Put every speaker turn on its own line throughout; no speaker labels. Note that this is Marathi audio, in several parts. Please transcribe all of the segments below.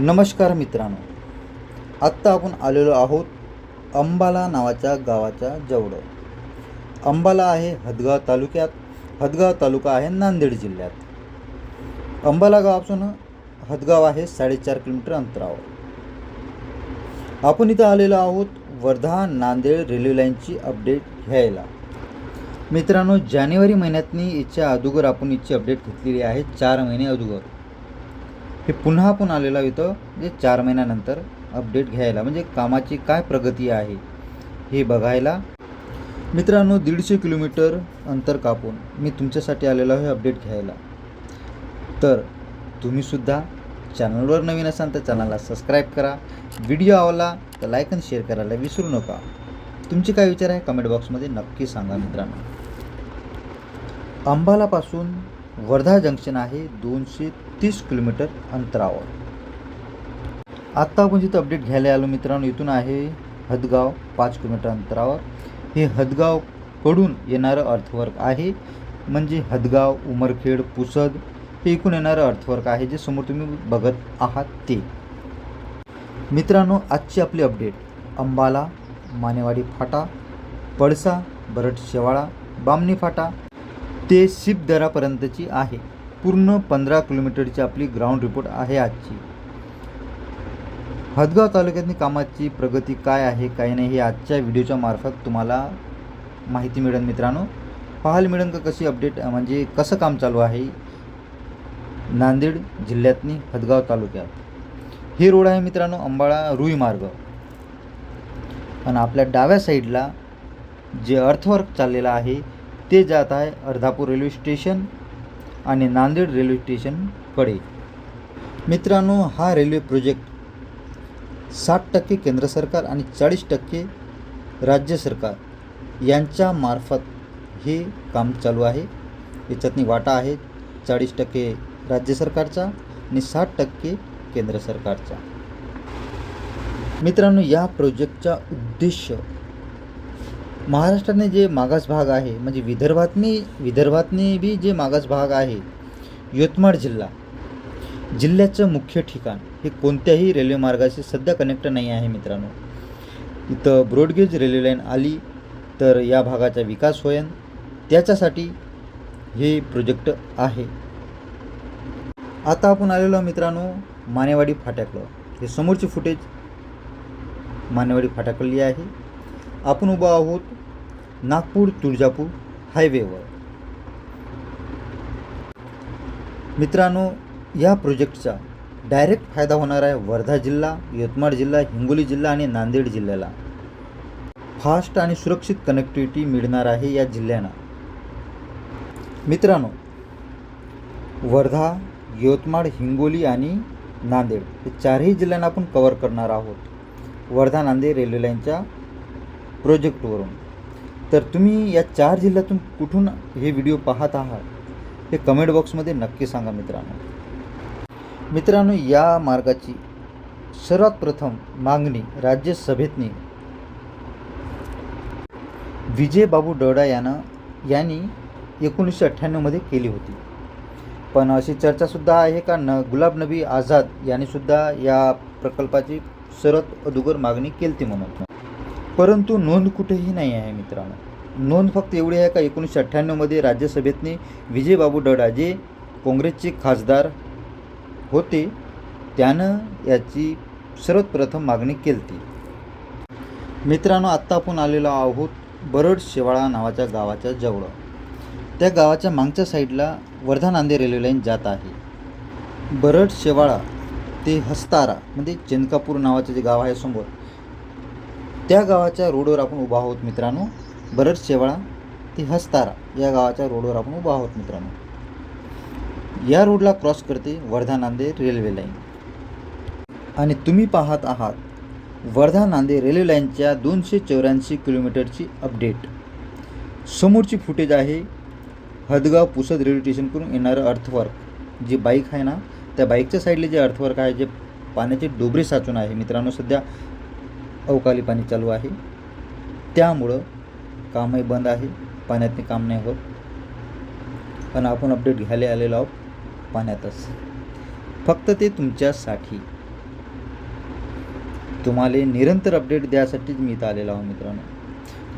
नमस्कार मित्रांनो. आत्ता आपण आलेलो आहोत अंबाला नावाच्या गावाच्या जवळ. अंबाला आहे हदगाव तालुक्यात. हदगाव तालुका आहे नांदेड जिल्ह्यात. अंबाला गावापासून हदगाव आहे साडेचार किलोमीटर अंतरावर. आपण इथं आलेलो आहोत वर्धा नांदेड रेल्वे लाईनची अपडेट घ्यायला. मित्रांनो जानेवारी महिन्यातनी याच्या अगोदर आपण याची अपडेट घेतलेली आहे चार महिने अगोदर. हे पुन्हा आपण आलेलो होतं म्हणजे चार महिन्यानंतर अपडेट घ्यायला. म्हणजे कामाची काय प्रगती आहे हे बघायला. मित्रांनो दीडशे किलोमीटर अंतर कापून मी तुमच्यासाठी आलेलो आहे अपडेट घ्यायला. तर तुम्हीसुद्धा चॅनलवर नवीन असाल तर चॅनलला सबस्क्राईब करा. व्हिडिओ आवडला तर लाईक आणि शेअर करायला विसरू नका. तुमचे काय विचार आहे? कमेंट बॉक्समध्ये नक्की सांगा मित्रांनो. अंबालापासून वर्धा जंक्शन आहे दोनशे तीस किलोमीटर अंतरावर. आत्ता आपण जिथं अपडेट घ्यायला आलो मित्रांनो इथून आहे हदगाव पाच किलोमीटर अंतरावर. हे हदगावकडून येणारं अर्थवर्क आहे. म्हणजे हदगाव उमरखेड पुसद हे एकूण येणारं अर्थवर्क आहे जे समोर तुम्ही बघत आहात ते. मित्रांनो आजची आपली अपडेट अंबाला मानेवाडी फाटा पळसा बरट शेवाळा बामणी फाटा ते शिपदरापर्यंतची आहे. पूर्ण पंधरा किलोमीटरची आपली ग्राउंड रिपोर्ट आहे आजची. हदगाव तालुक्यातली कामाची प्रगती काय आहे काय नाही हे आजच्या व्हिडिओच्या मार्फत तुम्हाला माहिती मिळेल मित्रांनो. पाहायला मिळेल का कशी अपडेट म्हणजे कसं काम चालू आहे नांदेड जिल्ह्यातनी हदगाव तालुक्यात. हे रोड आहे मित्रांनो अंबाळा रुई मार्ग. आणि आपल्या डाव्या साईडला जे अर्थवर्क चाललेलं आहे ते जात आहे अर्धापूर रेल्वे स्टेशन आणि नांदेड रेल्वे स्टेशनकडे मित्रांनो हा रेल्वे प्रोजेक्ट साठ टक्के केंद्र सरकार आणि चाळीस टक्के राज्य सरकार यांच्या मार्फत हे काम चालू आहे. याच्यातनी वाटा आहे चाळीस टक्के राज्य सरकारचा आणि साठ टक्के केंद्र सरकारचा मित्रांनो या प्रोजेक्टचा उद्देश महाराष्ट्राने जे मागास भाग आहे म्हणजे विदर्भातनी विदर्भातनी बी जे मागास भाग आहे यवतमाळ जिल्हा जिल्ह्याचं मुख्य ठिकाण हे कोणत्याही रेल्वे मार्गाशी सध्या कनेक्ट नाही आहे मित्रांनो. इथं ब्रॉडगेज रेल्वे लाईन आली तर या भागाचा विकास होईल त्याच्यासाठी हे प्रोजेक्ट आहे. आता आपण आलेलो मित्रांनो मानेवाडी फाट्याकडं. हे समोरची फुटेज मानेवाडी फाट्याकडली आहे. आपण उभा आहोत नागपूर तुळजापूर हायवेवर मित्रांनो या प्रोजेक्टचा डायरेक्ट फायदा होणार आहे वर्धा जिल्हा यवतमाळ जिल्हा हिंगोली जिल्हा आणि नांदेड जिल्ह्याला. फास्ट आणि सुरक्षित कनेक्टिव्हिटी मिळणार आहे या जिल्ह्यांना. मित्रांनो वर्धा यवतमाळ हिंगोली आणि नांदेड हे चारही जिल्ह्यांना आपण कवर करणार आहोत. वर्धा नांदेड रेल्वे लाईनच्या प्रोजेक्टवरून. तर तुम्ही या चार जिल्ह्यातून कुठून हे व्हिडिओ पाहत आहात हे कमेंट बॉक्समध्ये नक्की सांगा मित्रांनो. मित्रांनो या मार्गाची सर्वात प्रथम मागणी राज्यसभेतनी विजयबाबू डोडा यानं यांनी एकोणीसशे अठ्ठ्याण्णवमध्ये केली होती. पण अशी चर्चासुद्धा आहे का न गुलाब नबी आझाद यांनीसुद्धा या प्रकल्पाची सर्वात अदुगर मागणी केली ती म्हणून. परंतु नोंद कुठेही नाही आहे मित्रांनो. नोंद फक्त एवढी आहे का एकोणीसशे अठ्ठ्याण्णवमध्ये राज्यसभेतने विजयबाबू डडा जे काँग्रेसचे खासदार होते. त्यानं याची सर्वप्रथम मागणी केली मित्रांनो आत्ता आपण आलेलो आहोत बरड शेवाळा नावाच्या गावाच्या जवळ. त्या गावाच्या मागच्या साईडला वर्धा नांदेड रेल्वे लाईन जात आहे. बरड शेवाळा ते हस्तारा म्हणजे चेनकापूर नावाचं जे गाव आहे समोर त्या गावाच्या रोडवर आपण उभा आहोत मित्रांनो. बरड शेवाळा ते हस्तारा या गावाच्या रोडवर आपण उभा आहोत मित्रांनो. या रोडला क्रॉस करते वर्धा नांदेड रेल्वे लाईन. आणि तुम्ही पाहत आहात वर्धा नांदेड रेल्वे लाईनच्या दोनशे चौऱ्याऐंशी किलोमीटरची अपडेट. समोरची फुटेज आहे. हदगाव पुसद रेल्वे स्टेशनकडून येणारं अर्थवर्क जे बाईक आहे ना त्या बाईकच्या साईडले जे अर्थवर्क आहे जे पाण्याचे डोबरे साचून आहे मित्रांनो सध्या अवकाळी पाणी चालू आहे. त्यामुळं कामही बंद आहे. पाण्यातने काम नाही होत. पण आपण अपडेट घ्यायला आलेलो आहोत पाण्यातच. फक्त ते तुमच्यासाठी. तुम्हाला निरंतर अपडेट द्यासाठीच मी इथं आलेलो आहो मित्रांनो.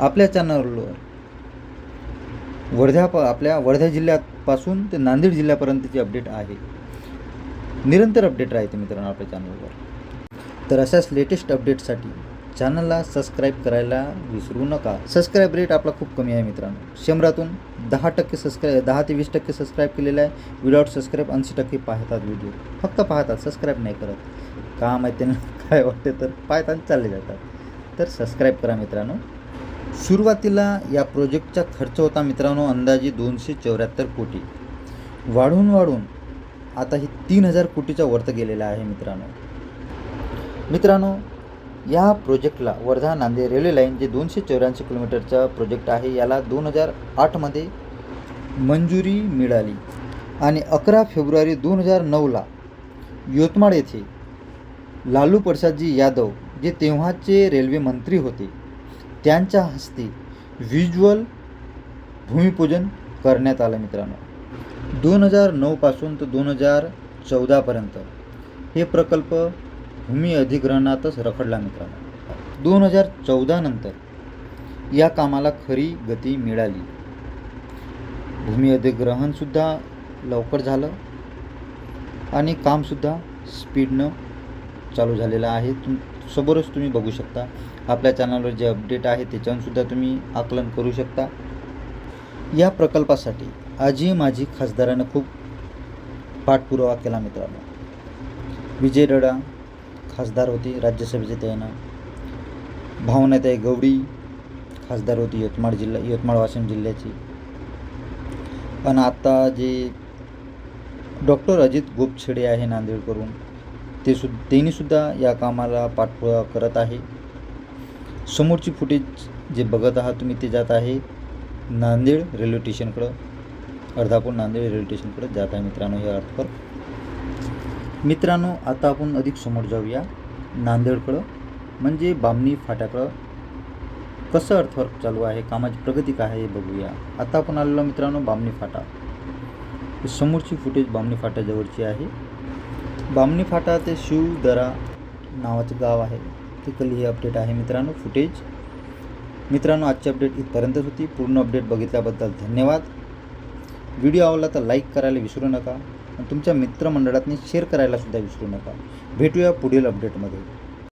आपल्या चॅनलवर वर्ध्या प आपल्या वर्धा जिल्ह्यापासून ते नांदेड जिल्ह्यापर्यंतची अपडेट आहे. निरंतर अपडेट राहते मित्रांनो आपल्या चॅनलवर तर अशाच लेटेस्ट अपडेटसाठी चॅनलला सबस्क्राईब करायला विसरू नका. सबस्क्राईब रेट आपला खूप कमी आहे मित्रांनो. शंभरातून दहा टक्के सबस्क्राईब दहा ते वीस टक्के सबस्क्राईब केलेलं आहे. विदाउट सबस्क्राईब ऐंशी टक्के पाहतात व्हिडिओ फक्त पाहतात सबस्क्राईब नाही करत. का माहिती त्यांना काय वाटते तर पाहतात चालले जातात. तर सबस्क्राईब करा मित्रांनो. सुरुवातीला या प्रोजेक्टचा खर्च होता मित्रांनो अंदाजे दोनशे चौऱ्याहत्तर कोटी. वाढून वाढून आता ही तीन हजार कोटीच्या वरत गेलेला आहे मित्रांनो. मित्रांनो या प्रोजेक्टला वर्धा नांदेड रेल्वे लाईन जे दोनशे चौऱ्याऐंशी किलोमीटरचा प्रोजेक्ट आहे याला दोन हजार आठमध्ये मंजुरी मिळाली. आणि अकरा फेब्रुवारी दोन हजार नऊला यवतमाळ येथे लालू प्रसादजी यादव जे तेव्हाचे रेल्वे मंत्री होते त्यांच्या हस्ते व्हिज्युअल भूमिपूजन करण्यात आलं मित्रांनो. दोन हजार नऊपासून तर दोन हजार चौदापर्यंत हे प्रकल्प भूमी अधिग्रहणातच रखडला मित्रांनो. दोन हजार चौदा नंतर या कामाला खरी गती मिळाली. भूमी अधिग्रहणसुद्धा लवकर झालं आणि कामसुद्धा स्पीडनं चालू झालेलं आहे. तुम समोरच तुम्ही बघू शकता. आपल्या चॅनलवर जे अपडेट आहे त्याच्यावरसुद्धा तुम्ही आकलन करू शकता. या प्रकल्पासाठी आजी माझी खासदारानं खूप पाठपुरावा केला मित्रांनो. विजय डडा खासदार होती राज्यसभेचे त्यानं भावनाताई गवडी खासदार होती यवतमाळ जिल्हा यवतमाळ वाशिम जिल्ह्याची. पण आता जे डॉक्टर अजित गोपछेडे आहे नांदेडकरून ते सु त्यांनीसुद्धा या कामाला पाठपुरावा करत आहे. समोरची फुटेज जे बघत आहात तुम्ही ते जात आहे नांदेड रेल्वे स्टेशनकडं अर्धापूर नांदेड रेल्वे स्टेशनकडे जात आहे मित्रांनो हे अर्थपर मित्रांनो आता आपण अधिक समोर जाऊया. नांदेडकडं म्हणजे बामणी फाट्याकडं. कसं अर्थवर्क चालू आहे कामाची प्रगती काय आहे हे बघूया. आता आपण आलेलो मित्रांनो बामणी फाटा. समोरची फुटेज बामणी फाट्याजवळची आहे. बामणी फाटा ते शिवदरा नावाचं गाव आहे. तिकडली ही अपडेट आहे मित्रांनो फुटेज मित्रांनो आजची अपडेट इथपर्यंतच होती. पूर्ण अपडेट बघितल्याबद्दल धन्यवाद. व्हिडिओ आवडला तर लाईक करायला विसरू नका. तुमच्या मित्रमंडळातनी शेअर करायला सुद्धा विसरू नका. भेटूया पुढील अपडेटमध्ये